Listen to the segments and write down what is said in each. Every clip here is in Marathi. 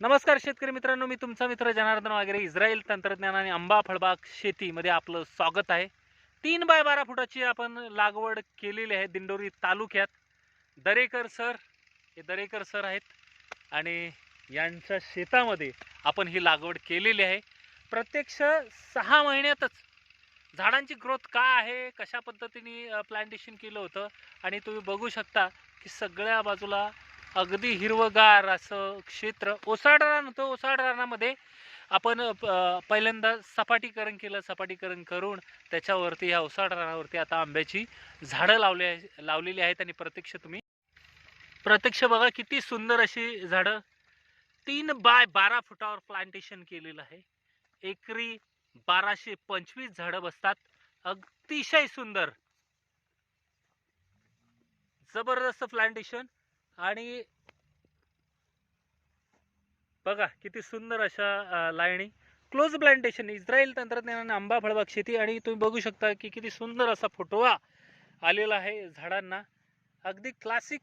नमस्कार शेतकरी मित्रांनो मी तुमचा मित्र जनार्दन वगैरे इस्रायल तंत्रज्ञान आणि आंबा फळबाग शेतीमध्ये आपलं स्वागत आहे. तीन बाय बारा फुटाची आपण लागवड केलेली आहे दिंडोरी तालुक्यात. दरेकर सर हे दरेकर सर आहेत आणि यांच्या शेतामध्ये आपण ही लागवड केलेली आहे. प्रत्यक्ष सहा महिन्यातच झाडांची ग्रोथ का आहे कशा पद्धतीने प्लांटेशन केलं होतं आणि तुम्ही बघू शकता की सगळ्या बाजूला अगदी हिरवगार असं क्षेत्र. ओसाड रान होतं ओसाड रानामध्ये आपण पहिल्यांदा सपाटीकरण केलं सपाटीकरण करून त्याच्यावरती ह्या ओसाड रानावरती आता आंब्याची झाडं लावले लावलेली आहेत आणि प्रत्यक्ष तुम्ही प्रत्यक्ष बघा किती सुंदर अशी झाडं. तीन बाय बारा फुटावर प्लांटेशन केलेलं आहे. एकरी बाराशे पंचवीस झाडं बसतात. अतिशय सुंदर. जबरदस्त प्लांटेशन. आणि बघा किती सुंदर अशा लायणी लाईनी. क्लोज प्लांटेशन इस्रायल तंत्रज्ञानाने आंबा फळबाग शेती आणि तुम्ही बघू शकता की किती सुंदर असा फोटोवा आलेला आहे झाडांना. अगदी क्लासिक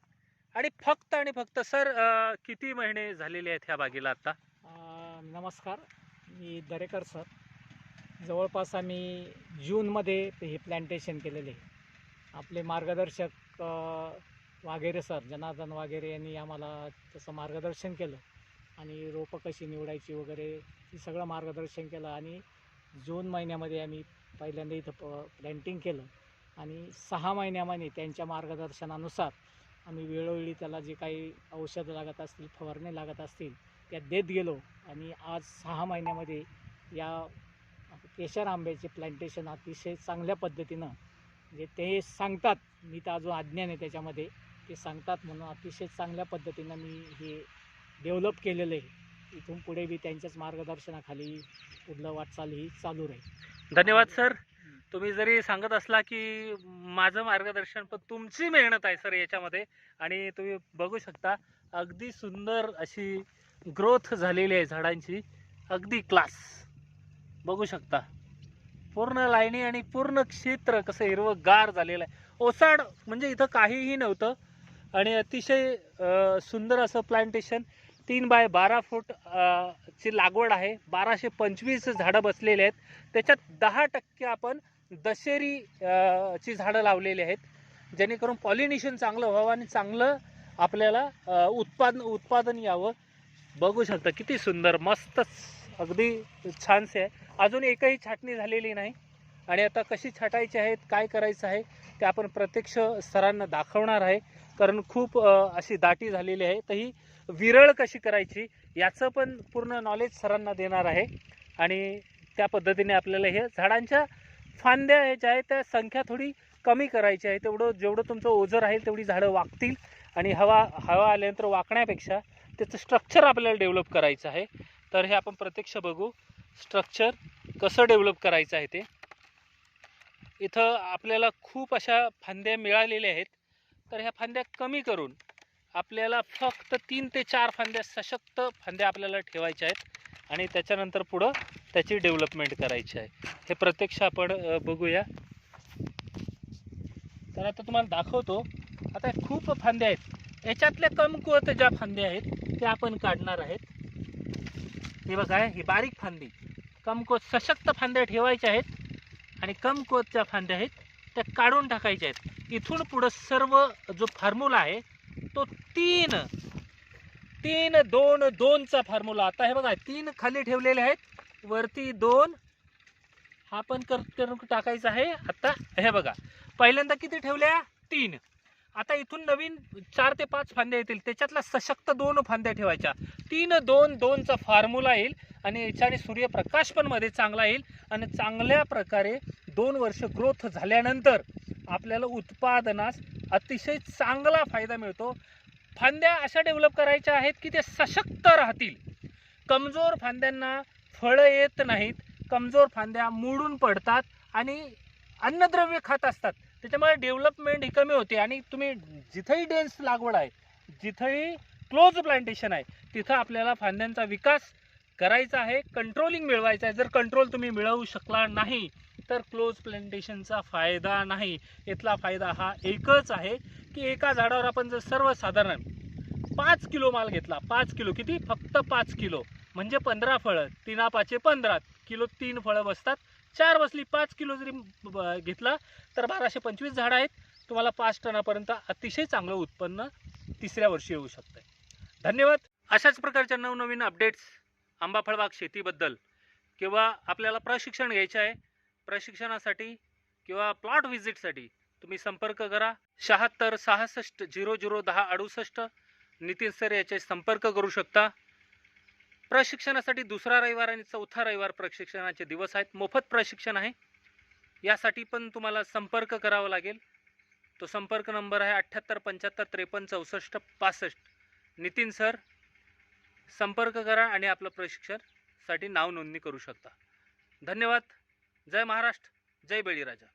आणि फक्त आणि फक्त सर आ, किती महिने झालेले आहेत ह्या बागेला आता? नमस्कार. मी दरेकर सर. जवळपास आम्ही जूनमध्ये हे प्लांटेशन केलेले. आहे आपले मार्गदर्शक वाघेरे सर जनार्दन वाघेरे यांनी आम्हाला तसं मार्गदर्शन केलं. आणि रोपं कशी निवडायची वगैरे हे सगळं मार्गदर्शन केलं. आणि जून महिन्यामध्ये आम्ही पहिल्यांदा इथं प प्लॅन्टिंग केलं. आणि सहा महिन्यामध्ये त्यांच्या मार्गदर्शनानुसार आम्ही वेळोवेळी त्याला जे काही औषधं लागत असतील फवारणी लागत असतील त्या देत गेलो. आणि आज सहा महिन्यामध्ये या केशर आंब्याचे प्लांटेशन अतिशय चांगल्या पद्धतीनं म्हणजे ते सांगतात मी तर अजून अज्ञान आहे त्याच्यामध्ये. ते सांगतात म्हणून अतिशय चांगल्या पद्धतीनं मी हे डेव्हलप केलेलं आहे. इथून पुढे बी त्यांच्याच मार्गदर्शनाखाली पुढलं वाटचाल ही चालू राहील. धन्यवाद सर. तुम्ही जरी सांगत असला की माझं मार्गदर्शन पण तुमची मेहनत आहे सर याच्यामध्ये. आणि तुम्ही बघू शकता अगदी सुंदर अशी ग्रोथ झालेली आहे झाडांची. अगदी क्लास बघू शकता. पूर्ण लाईनी आणि पूर्ण क्षेत्र कसं हिरवं गार झालेलं आहे. ओसाड म्हणजे इथं काहीही नव्हतं. आणि अतिशय सुंदर असं प्लांटेशन तीन बाय बारा फूट ची लागवड आहे. बाराशे पंचवीस झाडं बसलेली आहेत. त्याच्यात दहा टक्के आपण दशेरी ची झाडं लावलेली आहेत. जेणेकरून पॉलिनेशन चांगलं व्हावं आणि चांगलं आपल्याला उत्पादन उत्पादन यावं. बघू शकता किती सुंदर मस्तच अगदी छानसे आहे. अजून एकही छाटणी झालेली नाही. आणि आता कशी छाटायची आहेत काय करायचं आहे ते आपण प्रत्यक्ष सरांना दाखवणार आहे. कारण खूप अशी दाटी झालेली आहे. तर ही विरळ कशी करायची याचं पण पूर्ण नॉलेज सरांना देणार आहे. आणि त्या पद्धतीने आपल्याला हे झाडांच्या फांद्या हे ज्या आहेत त्या संख्या थोडी कमी करायची आहे. तेवढं जेवढं तुमचं ओझं राहील तेवढी झाडं वागतील. आणि हवा हवा आल्यानंतर वाकण्यापेक्षा त्याचं स्ट्रक्चर आपल्याला डेव्हलप करायचं आहे. तर हे आपण प्रत्यक्ष बघू. स्ट्रक्चर कसं डेव्हलप करायचं आहे ते. इथं आपल्याला खूप अशा फांद्या मिळालेल्या आहेत. तर ह्या फांद्या कमी करून आपल्याला फक्त तीन ते चार फांद्या सशक्त फांद्या आपल्याला ठेवायच्या आहेत आणि त्याच्यानंतर पुढं त्याची डेव्हलपमेंट करायची आहे. हे प्रत्यक्ष आपण बघूया. तर आता तुम्हाला दाखवतो. आता खूप फांद्या आहेत. याच्यातल्या कमकुवत ज्या फांद्या आहेत त्या आपण काढणार आहेत. हे बघा ही बारीक फांदी. कमकुवत सशक्त फांद्या ठेवायच्या आहेत. आणि कमकुवतच्या फांद्या आहेत त्या काढून टाकायच्या आहेत. इथून पुढं सर्व जो फॉर्म्युला आहे तो तीन तीन दोन दोनचा फॉर्म्युला आता हे बघा तीन खाली ठेवलेले आहेत. वरती दोन हा पण कर टाकायचा आहे. आता हे बघा पहिल्यांदा किती ठेवल्या? तीन. आता इथून नवीन चार ते पाच फांद्या येतील. त्याच्यातला सशक्त दोन फांद्या ठेवायच्या. तीन दोन दोनचा फॉर्म्युला येईल आणि याच्याने सूर्यप्रकाश पण मध्ये चांगला येईल आणि चांगल्या प्रकारे दोन वर्ष ग्रोथ झाल्यानंतर आपल्याला उत्पादनास अतिशय चांगला फायदा मिळतो. फांद्या अशा डेव्हलप करायच्या आहेत की ते सशक्त राहतील. कमजोर फांद्यांना फळं येत नाहीत. कमजोर फांद्या मोडून पडतात आणि अन्नद्रव्य खात असतात. त्याच्यामुळे डेव्हलपमेंट ही कमी होते. आणि तुम्ही जिथंही डेन्स लागवड आहे जिथंही क्लोज प्लांटेशन आहे तिथं आपल्याला फांद्यांचा विकास करायचा आहे कंट्रोलिंग मिळवायचं आहे. जर कंट्रोल तुम्ही मिळवू शकला नाही तर क्लोज प्लांटेशनचा फायदा नाही. इथला फायदा हा एकच आहे की एका झाडावर आपण जर सर्वसाधारण पाच किलो माल घेतला पाच किलो किती? फक्त पाच किलो. म्हणजे पंधरा फळं तीना पाचे पंधरा. किलो तीन फळं बसतात. चार बसली पाच किलो जरी घेतला तर बाराशे पंचवीस झाडं आहेत. तुम्हाला पाच टनापर्यंत अतिशय चांगलं उत्पन्न तिसऱ्या वर्षी येऊ शकतं धन्यवाद. अशाच प्रकारच्या नवनवीन अपडेट्स आंबा फळबाग शेतीबद्दल किंवा आपल्याला प्रशिक्षण घ्यायचं आहे प्रशिक्षणासाठी किंवा प्लॉट व्हिजिटसाठी तुम्ही संपर्क करा. शहात्तर सहासष्ट झिरो झिरो दहा अडुसष्ट. नितीन सर याचे संपर्क करू शकता. प्रशिक्षणासाठी दुसरा रविवार आणि चौथा रविवार प्रशिक्षणाचे दिवस आहेत. मोफत प्रशिक्षण आहे. यासाठी पण तुम्हाला संपर्क करावा लागेल. तो संपर्क नंबर आहे अठ्ठ्याहत्तर पंच्याहत्तर त्रेपन्न चौसष्ट पासष्ट. नितीन सर संपर्क करा आणि आपलं प्रशिक्षणासाठी नाव नोंदणी करू शकता. धन्यवाद. जय महाराष्ट्र. जय बळीराजा.